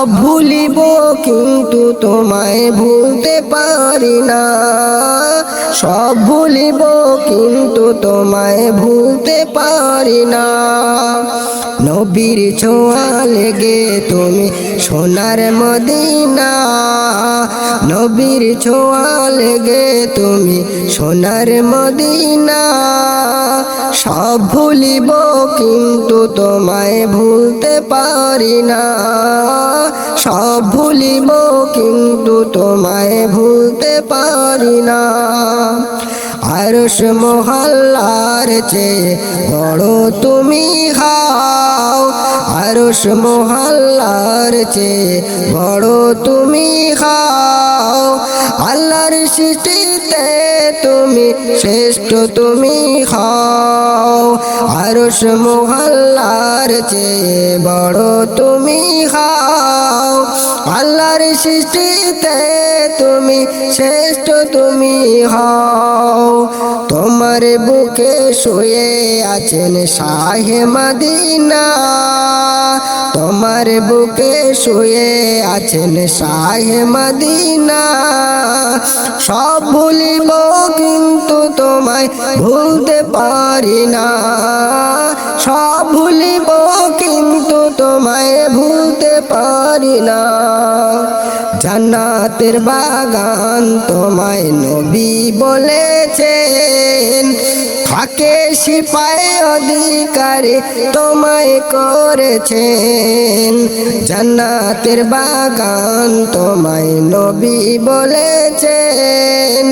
সব ভুলিব কিন্তু তোমায় ভুলতে পারি না। সব ভুলিব কিন্তু তোমায় ভুলতে পারি না। নবীর ছোঁয়া লেগে তুমি সোনার মদিনা। নবীর ছোঁয়া লেগে তুমি সোনার মদিনা। সব ভুলিব কিন্তু তোমায় ভুলতে পারি না। সব ভুলিব, কিন্তু তোমায় ভুলতে পারি না। আরস মহল্লার চেয়ে বড় তুমি খাও আরস মহল্লার চেয়ে বড় তুমি খাও আল্লাহর সৃষ্টিতে তুমি শ্রেষ্ঠ তুমি খাও আরস মহল্লার চেয়ে বড় তুমি আল্লাহর সৃষ্টিতে তুমি শ্রেষ্ঠ তুমি হও। তোমার বুকে শুয়ে আছেন শাহে মদিনা। তোমার বুকে শুয়ে আছেন শাহে মদিনা। সব ভুলিব কিন্তু তোমায় ভুলতে পারি না। সব ভুলিব কিন্তু তোমায় ভুলতে পারি না। জান্নাতের বাগান তোমায় নবী বলেছেন। থাকে সিপাই অধিকারে তোমায় করেছেন। জান্নাতের বাগান তোমায় নবী বলেছেন।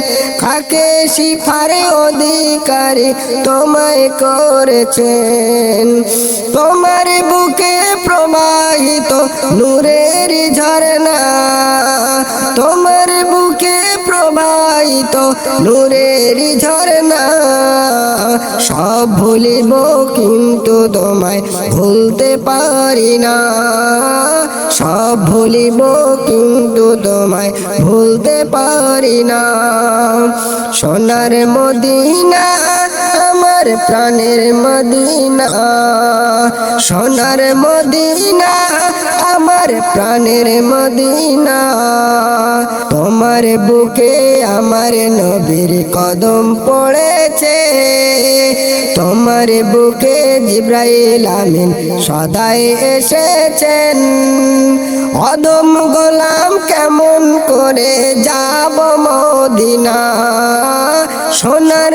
কাকে সিফারে অধিকারে তোমায় করেছেন। তোমার বুকে প্রবাহিত নূরের ঝরনা নূরের ঝরনা সব ভুলিব কিন্তু তোমায় ভুলতে পারি না। সব ভুলিব কিন্তু তোমায় ভুলতে পারি না। সোনার মদিনা আমার প্রাণের মদিনা, সোনার মদিনা, আমার প্রাণের মদিনা। তোমার বুকে আমার নবীর কদম পড়েছে, তোমার বুকে জিব্রাইল আমিন সদাই এসেছেন। অদম গোলাম কেমন করে যাব মদিনা? সোনার